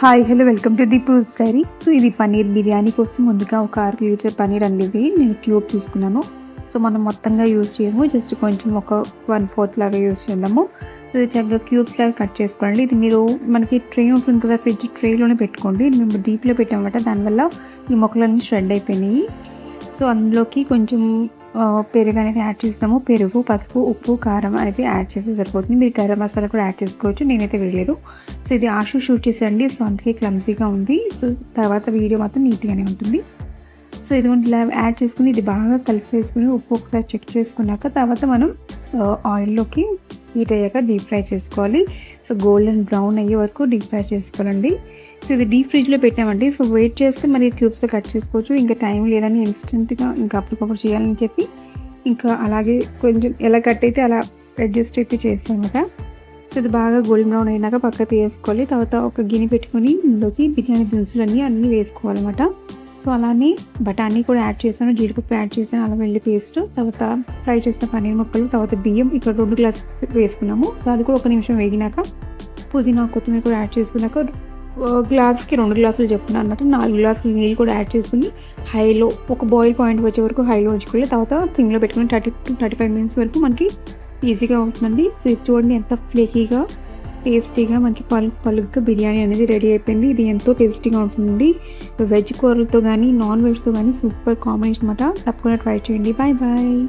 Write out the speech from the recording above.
Hi hello welcome to the Pooj diary so ఇది పన్నీర్ బిర్యానీ కోసం ముందుగా ఒక అర లీటర్ పన్నీర్ అనేది నేను క్యూబ్ తీసుకున్నాను. సో మనం మొత్తంగా యూజ్ చేయము. జస్ట్ కొంచెం ఒక వన్ ఫోర్త్ లాగా యూజ్ చేద్దాము. సో ఇది చక్కగా క్యూబ్స్ లాగా కట్ చేసుకోండి. ఇది మీరు మనకి ట్రే ఉంటుంది కదా ఫ్రిడ్జ్ ట్రేలోనే పెట్టుకోండి. ఇది మేము డీప్లో పెట్టామన్నమాట. దానివల్ల ఈ మొక్కలన్నీ షెడ్ అయిపోయినాయి. సో అందులోకి కొంచెం పెరుగు అనేది యాడ్ చేస్తాము. పెరుగు పసుపు ఉప్పు కారం అనేది యాడ్ చేస్తే సరిపోతుంది. మీరు గరం మసాలా కూడా యాడ్ చేసుకోవచ్చు. నేనైతే వేయలేదు. సో ఇది ఆషు షూట్ చేసేయండి సో అందుకే క్లమ్సీగా ఉంది. సో తర్వాత వీడియో మాత్రం నీట్గానే ఉంటుంది. సో ఇది ఇలా యాడ్ చేసుకుని ఇది బాగా కలిపి వేసుకుని ఉప్పు ఒకసారి చెక్ చేసుకున్నాక తర్వాత మనం ఆయిల్లోకి హీట్ అయ్యాక డీప్ ఫ్రై చేసుకోవాలి. సో గోల్డెన్ బ్రౌన్ అయ్యే వరకు డీప్ ఫ్రై చేసుకోవాలండి. సో ఇది డీప్ ఫ్రిడ్జ్లో పెట్టామండి. సో వెయిట్ చేస్తే మరి క్యూబ్స్లో కట్ చేసుకోవచ్చు. ఇంకా టైం లేదని ఇన్స్టెంట్గా ఇంకా అప్పటికప్పుడు చేయాలని చెప్పి ఇంకా అలాగే కొంచెం ఎలా కట్ అయితే అలా అడ్జస్ట్ అయితే చేస్తాం కదా. సో ఇది బాగా గోల్డ్ బ్రౌన్ అయినాక పక్కకి వేసుకోవాలి. తర్వాత ఒక గిన్నె పెట్టుకొని ఇందులోకి బిర్యానీ దినుసులు అన్నీ అన్నీ వేసుకోవాలన్నమాట. సో అలానే బఠానీ కూడా యాడ్ చేశాను. జీడిపప్పు యాడ్ చేశాను. అలా వెళ్ళి పేస్ట్ తర్వాత ఫ్రై చేసిన పన్నీర్ ముక్కలు తర్వాత బియ్యం. ఇక్కడ రెండు గ్లాస్ వేసుకున్నాము. సో అది కూడా ఒక నిమిషం వేగినాక పుదీనా కొత్తిమీర కూడా యాడ్ చేసుకున్నాక గ్లాస్కి రెండు గ్లాసులు చెప్పున అన్నట్టు నాలుగు గ్లాసులు నీళ్ళు కూడా యాడ్ చేసుకుని హైలో ఒక బాయిల్ పాయింట్ వచ్చే వరకు హైలో ఉంచుకోవాలి. తర్వాత సిమ్లో పెట్టుకుని thirty to thirty five minutes వరకు మనకి ఈజీగా అవుతుందండి సో ఇది చూడండి ఎంత ఫ్లేకీగా టేస్టీగా మనకి పలు పలుగ్గా బిర్యానీ అనేది రెడీ అయిపోయింది. ఇది ఎంతో టేస్టీగా ఉంటుందండి. వెజ్ కూరలతో కానీ నాన్ వెజ్తో కానీ సూపర్ కాంబినేషన్ అనమాట తప్పకుండా ట్రై చేయండి. Bye bye.